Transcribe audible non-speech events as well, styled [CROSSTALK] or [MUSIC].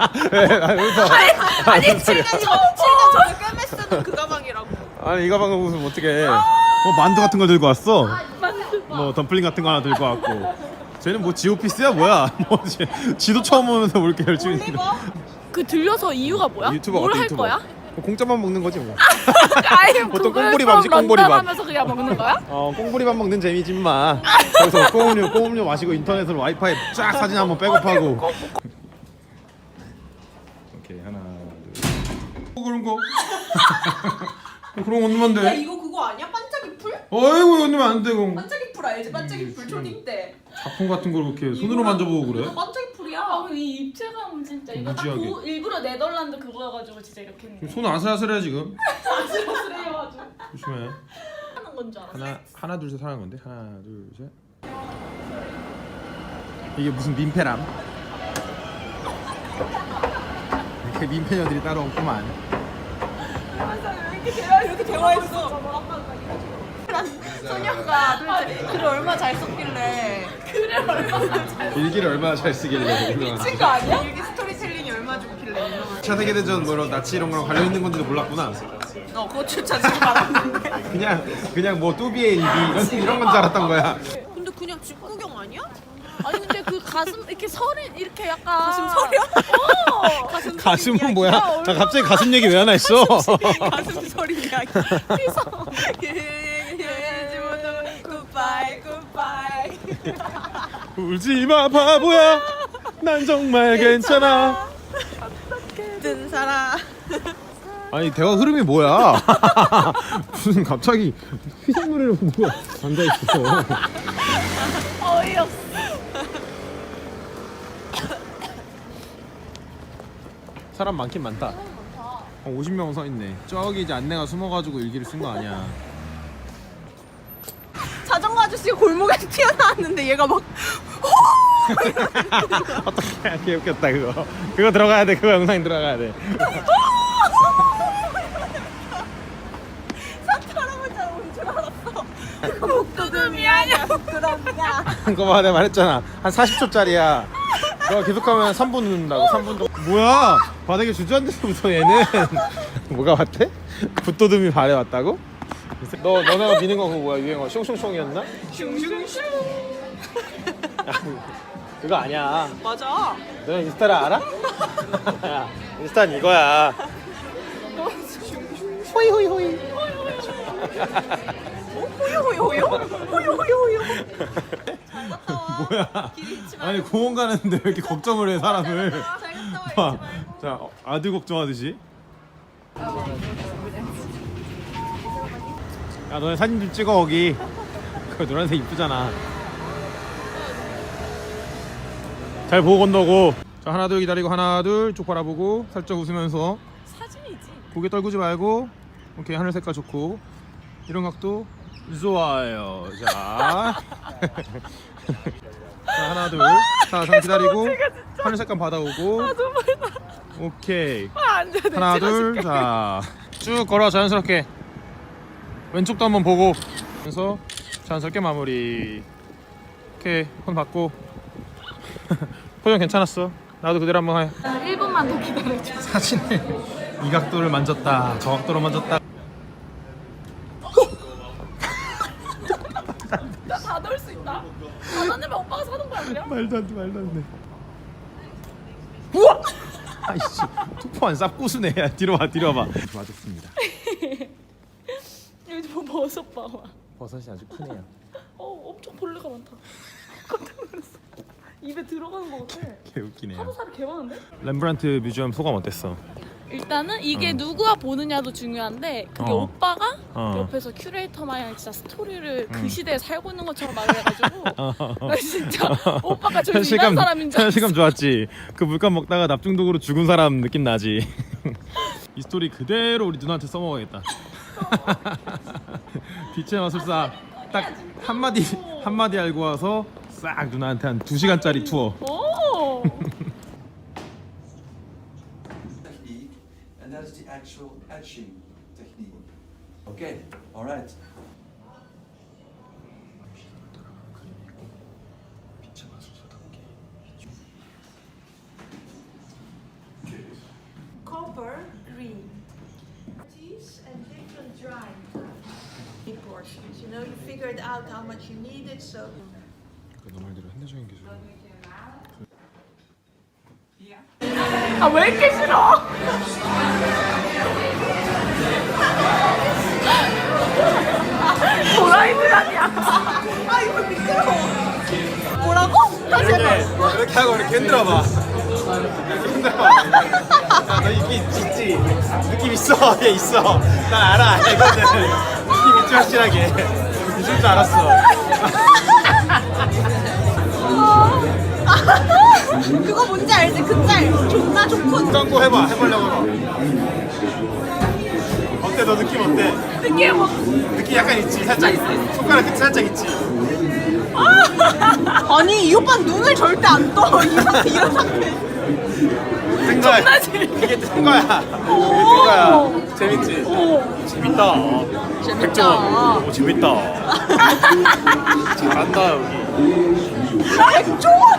아니 웃어. 아니 무슨 소리야. 7년 전 7년 전에 꿰매 쓰는 그 가방이라고. 아니 이 가방을 웃으면 어떡해. 뭐 만두 같은 거 들고 왔어. 뭐 덤플링 같은 거 하나 들고 왔고. 쟤는 뭐 지오피스야 뭐야? [LAUGHS] 뭐 지- 지도 처음 오면서 뭐 이렇게 열심히 올리버? 그 들려서 이유가 뭐야? 유튜버 뭘 같아 할 유튜버. 거야? 뭐 공짜만 먹는 거지 뭐. 아니 보통 꽁보리밥이지, 꽁보리밥. 런던하면서 그냥 먹는 거야? 어 꽁보리밥 먹는 재미지 마. 거기서 꽁음료 꽁음료 마시고 인터넷으로 와이파이 쫙 사진 한번 백업하고. 오케이 하나 둘. 어, 그런 거. 어, [LAUGHS] 그런 거 넣으면 야 돼. 이거 그거 아니야? 반짝이 풀? 어이구 넣으면 안 돼. 그럼. 반짝이 풀 알지? 반짝이 풀 초딩 때. 작품 같은 걸 이렇게 손으로 만져보고 그래? 이거 반짝이 풀이야. 아 근데 이 입체감은 진짜 이거 딱 무지하게. 고- 일부러 네덜란드 그거여가지고 진짜 이렇게 했는데 손 아슬아슬해 지금. 아슬아슬해가지고 조심해. 하는 건 줄 알았어 하나 하나 둘셋 하는 건데 하나 둘 셋. 이게 무슨 민폐람? 이렇게 민폐녀들이 따로 없구만. 이렇게 대화 이렇게 대화했어. 소녀가 도대체 글을 얼마 잘 썼길래 그래 얼마나 잘 일기를 얼마나 잘 쓰길래. 미친 거 아니야? 일기 스토리텔링이 얼마 좋길래 유명한. 2차 세계대전 뭐 이런 나치 이런 거랑 관련 있는 건지도 몰랐구나. 너 그거 추천 지금 알았는데. 그냥 그냥 뭐 뚜비의 일기 이런 이런 건 줄 알았던 거야. 근데 그냥 집 구경 아니야? 아니 근데 그 가슴 이렇게 설이 이렇게 약간 가슴 설이야? 어 가슴 [LAUGHS] 가슴은 뭐야? 자 갑자기 가슴 얘기 왜 하나 했어? [LAUGHS] 가슴 소리 [LAUGHS] 이야기. 굿바이 굿바이. 울지 마 바보야. 난 정말 괜찮아. 든 사람. 아니 대화 흐름이 뭐야? 무슨 갑자기 휘장 노래를 보고 앉아 있어. 어이없어 사람 많긴 많다. 어, 50명 서 있네. 저기 이제 안내가 숨어가지고 일기를 쓴 거 아니야. 자전거 아저씨가 골목에서 [LAUGHS] 튀어나왔는데 얘가 막 [LAUGHS] 어떻게 개 웃겼다 그거. 그거 들어가야 돼. 그거 영상 들어가야 돼. 산타 할아버지가 오는 줄 알았어. 목도금이 아니야. 부끄럽냐. [LAUGHS] 그거 봐 내가 말했잖아. 한 40초짜리야. 너 계속하면 3분 는다고 3분 동 뭐야? 바닥에 주저앉아서부터 얘는 [LAUGHS] 뭐가 왔대? 붓도듬이 발에 왔다고? 너 너네가 미는 거 그거 뭐야 유행어 숑숑숑이었나? 슝슝슝. 그거 아니야. 맞아. 너 인스타를 알아? [LAUGHS] 야, 인스타는 이거야. 호이 호이 호이. 호요호요호요. 호요호요호요. [LAUGHS] 뭐야? 아니 공원 가는데 왜 이렇게 걱정을 해 사람을? 봐. 자 어, 아들 걱정하듯이. 야 너네 사진 좀 찍어 거기. 그 노란색 이쁘잖아. 잘 보고 건너고. 자 하나 둘 기다리고 하나 둘쪽 바라보고 살짝 웃으면서 사진이지 고개 떨구지 말고 오케이 하늘 색깔 좋고 이런 각도 좋아요 자, [LAUGHS] 자 하나 둘 자 잠 기다리고 하늘 색깔 받아오고. 오케이. 아안 돼. 하나 둘 자 쭉 걸어 자연스럽게. 왼쪽도 한번 보고. 그래서 자연스럽게 마무리. 오케이 손 받고. [LAUGHS] 표정 괜찮았어. 나도 그대로 한번 해. 1분만 더 기다려줘. 사진을 이 각도를 만졌다 저 각도로 만졌다 넣을 수 있다. 다 넣으면 오빠가 사는 거야 그냥 말도 안 돼 말도 안 돼. 우와! 아이씨 투포한 쌉고수네. 야 뒤로 와 뒤로 와봐. 맞았습니다. 여기 뭐 버섯 봐봐. 버섯이 아주 크네요. 어 엄청 벌레가 많다. 깜짝 놀랐어. 입에 들어가는 거 같아. 개웃기네요. 하루살이 개 많은데? 렘브란트 뮤지엄 소감 어땠어? 일단은 이게 누가 보느냐도 중요한데 그게 어. 오빠가 어. 옆에서 큐레이터 마냥 진짜 스토리를 그 음. 시대에 살고 있는 것처럼 말을 해가지고 [LAUGHS] 어. 나 진짜 [LAUGHS] 오빠가 저기 일한 사람인 줄 알았어 현실감 좋았지 그 물감 먹다가 납중독으로 죽은 사람 느낌 나지 [LAUGHS] 이 스토리 그대로 우리 누나한테 써먹어야겠다 빛의 마술사 딱 한마디 한마디 알고 와서 싹 누나한테 한 2시간짜리 투어 오 actual etching technique. Okay, all right. proper green. Cheese and different dry portions. You know, you figured out how much you needed, so. 너 말대로 현대적인 기술. 아 왜 이렇게 싫어? 아니야? 아, 이거 미끄러워. 뭐라고? 다시 해봐. 이렇게, 이렇게 하고 이렇게 흔들어봐. 이렇게 흔들어봐. 야, 너 이게 있지? 느낌 있어. [LAUGHS] 얘 있어. 난 알아. 이거는 느낌 있지 확실하게. 있을 줄 알았어. 그거 뭔지 알지? 그 짤. 존나 좋고. 짱구 해봐. 해보려고 해봐. 어때? 너 느낌 어때? 느낌 뭐? 느낌 약간 있지? 살짝 손가락 끝이 살짝 있지? [LAUGHS] 아니, 이 오빠는 눈을 절대 안 떠. [LAUGHS] 이 이런 상태. 뜬 거야. 이게 뜬 거야. 이게 뜬 거야. 재밌지? 재밌다. 재밌다. 오, 재밌다. [LAUGHS] 잘한다 여기. 백종원!